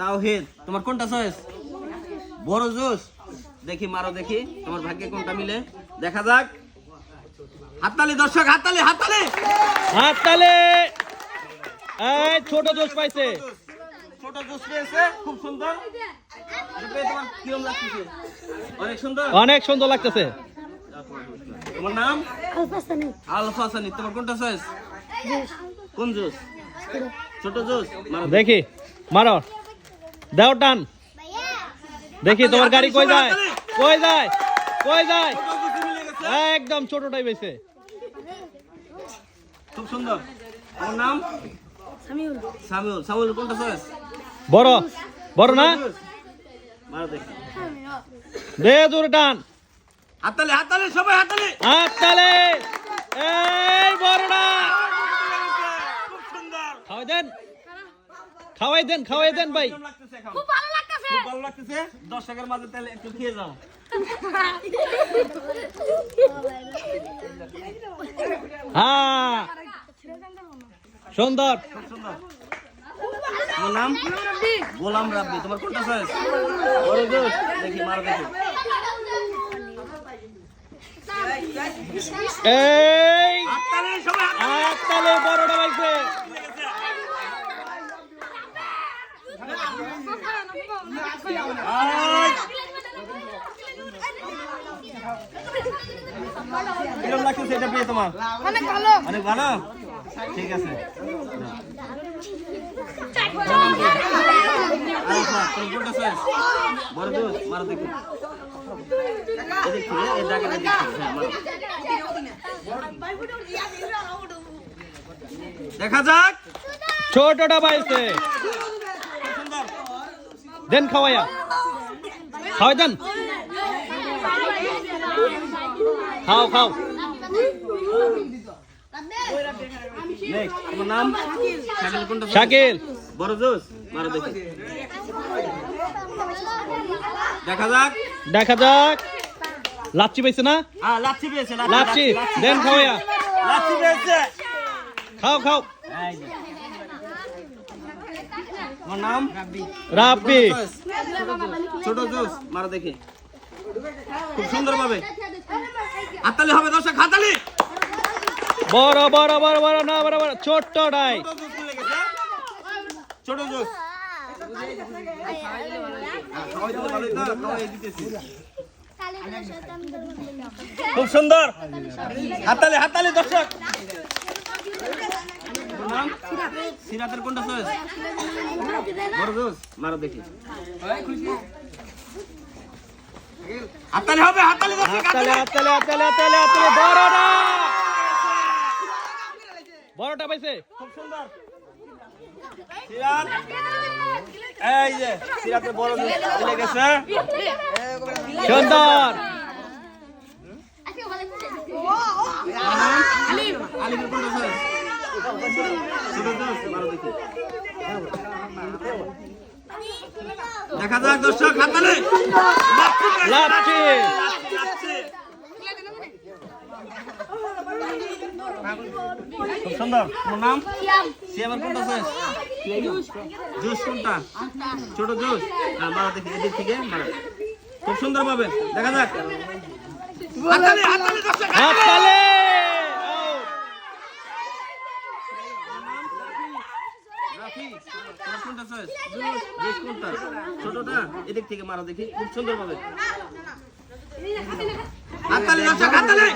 তাওহিদ তোমার কোনটা চয়েস? বড় জুস? দেখি মারো দেখি তোমার ভাগ্যে কোনটা মিলে? দেখা যাক। হাততালি দর্শক হাততালি হাততালি! হাত তালে এই ছোট দোষ পাইছে। ছোট জুস পেয়েছে খুব সুন্দর। তোমার কিরম লাগতেছে? অনেক সুন্দর? অনেক সুন্দর লাগতেছে। তোমার নাম? আলফা সানি তোমার কোনটা চয়েস? কোন জুস? ছোট জুস মারো দেখি। মারো। দাও টান। দেখি তোমার গাড়ি কই যায়? কই যায়? কই যায়? একদম ছোটটাই পাইছে খুব সুন্দর। তোমার নাম? সামিউল। সামিউল। সামিউল কোনটা চয়েস বড়। বড় না? মারো দেখি। দে জোরে টান। হাততালি হাততালি সবাই হাততালি। হাত তালে এই বড়টা খুব সুন্দর। খাওয়াই দেন। খাওয়াই দেন খাওয়াই দেন ভাই। কেমন লাগতেছে এখন? খুব ভালো লাগতেছে। দর্শকের মাঝে তাহলে একটু খেয়ে যাও। হ্যাঁ। সুন্দর। খুব সুন্দর তোমার নাম? গোলাম রাব্বি। তোমার কোনটা চয়েস বড় জোস দেখি মারো দেখি। এই। হাততালি সবাই হাততালি। হাত তালে বড়টা পাইছে। অনেক ভালো ঠিক আছে দেখি যাক। ছোটটা সুন্দর দেন খাওয়াইয়া। খাওয়াই দেন। খাও খাও। তোমার নাম? শাকিল কোনটা? শাকিল। বড় জোস? মারো দেখি। দেখা যাক। দেখা যাক। লাচ্ছি পাইছে না? হ্যাঁ লাচ্ছি পেয়েছে লাচ্ছি দেন খাওয়াইয়া। লাচ্ছি পেয়েছে। খাও খাও। তোমার নাম রাব্বি। ছোট জুস মারো দেখি। খুব সুন্দর ভাবে হাতালি হবে দর্শক হাতালি বড় বড় বড় বড় না বড় বড় ছোট জুস ছোট জুস। দিতেছি খুব সুন্দর। হাতালি হাতালি দর্শক। নাম? সিরাতের কোনটা চয়েস বড় জুস মারো দেখি। হাতালি হবে হাততালে হাতালি হাততালে হাততালে হাততালে হাততালে বড়টা। বড়টা পাইছে। খুব সুন্দর। সিরাত এই যে সিরাতের বড় জুস চলে গেছে। সুন্দর। আলিমের কোনটা চয়েস দেখি দেখা যাক দর্শক খুব সুন্দর। তোমার নাম? সিয়ামের কোনটা চয়েস জুস কোনটা? ছোট জুস। হ্যাঁ মারো দেখি এদিক থেকে মারো। খুব সুন্দর পাবে দেখা যাক। হাতালি হাতালি দর্শক হাতালি। হাততালে! রাফি তোমার ছোটটা এদিক থেকে মারো দেখি খুব সুন্দর। পাবে হাতালি দর্শক হাততালে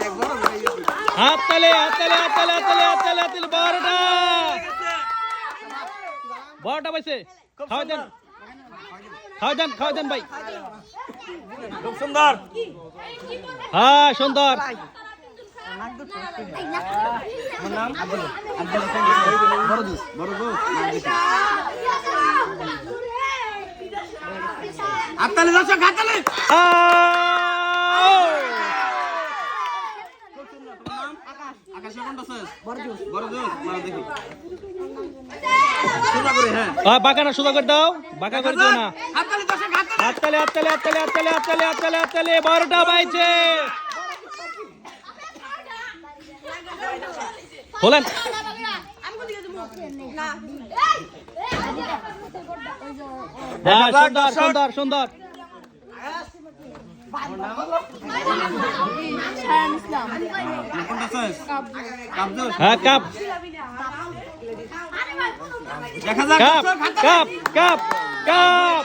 হাততালে হাততালে হাততালে হাততালে হাততালে পাইছে খাওয়াই দেন খাওয়াই দেন খাওয়াই দেন ভাই সুন্দর হ্যাঁ সুন্দর তোমার নাম আব্দুল বড় জুস বড় জুস মারো দেখি হাতালি দর্শক হাতালি আউ! আকাশের কোনটা চয়েস বড় জুস মারো দেখি সোজা করে হ্যাঁ আ, বাঁকা করে দাও। বাঁকা করে দিও না। হাততালে হাততালে হাততালে হাততালে হাততালে হাততালে হাততালে পাইছে বলেন আমি কোথায় যাব না দেখা হ্যাঁ, যাক সুন্দর। সুন্দর সুন্দর। হ্যাঁ কাপ। দেখা যাক। Cup cup cup cup.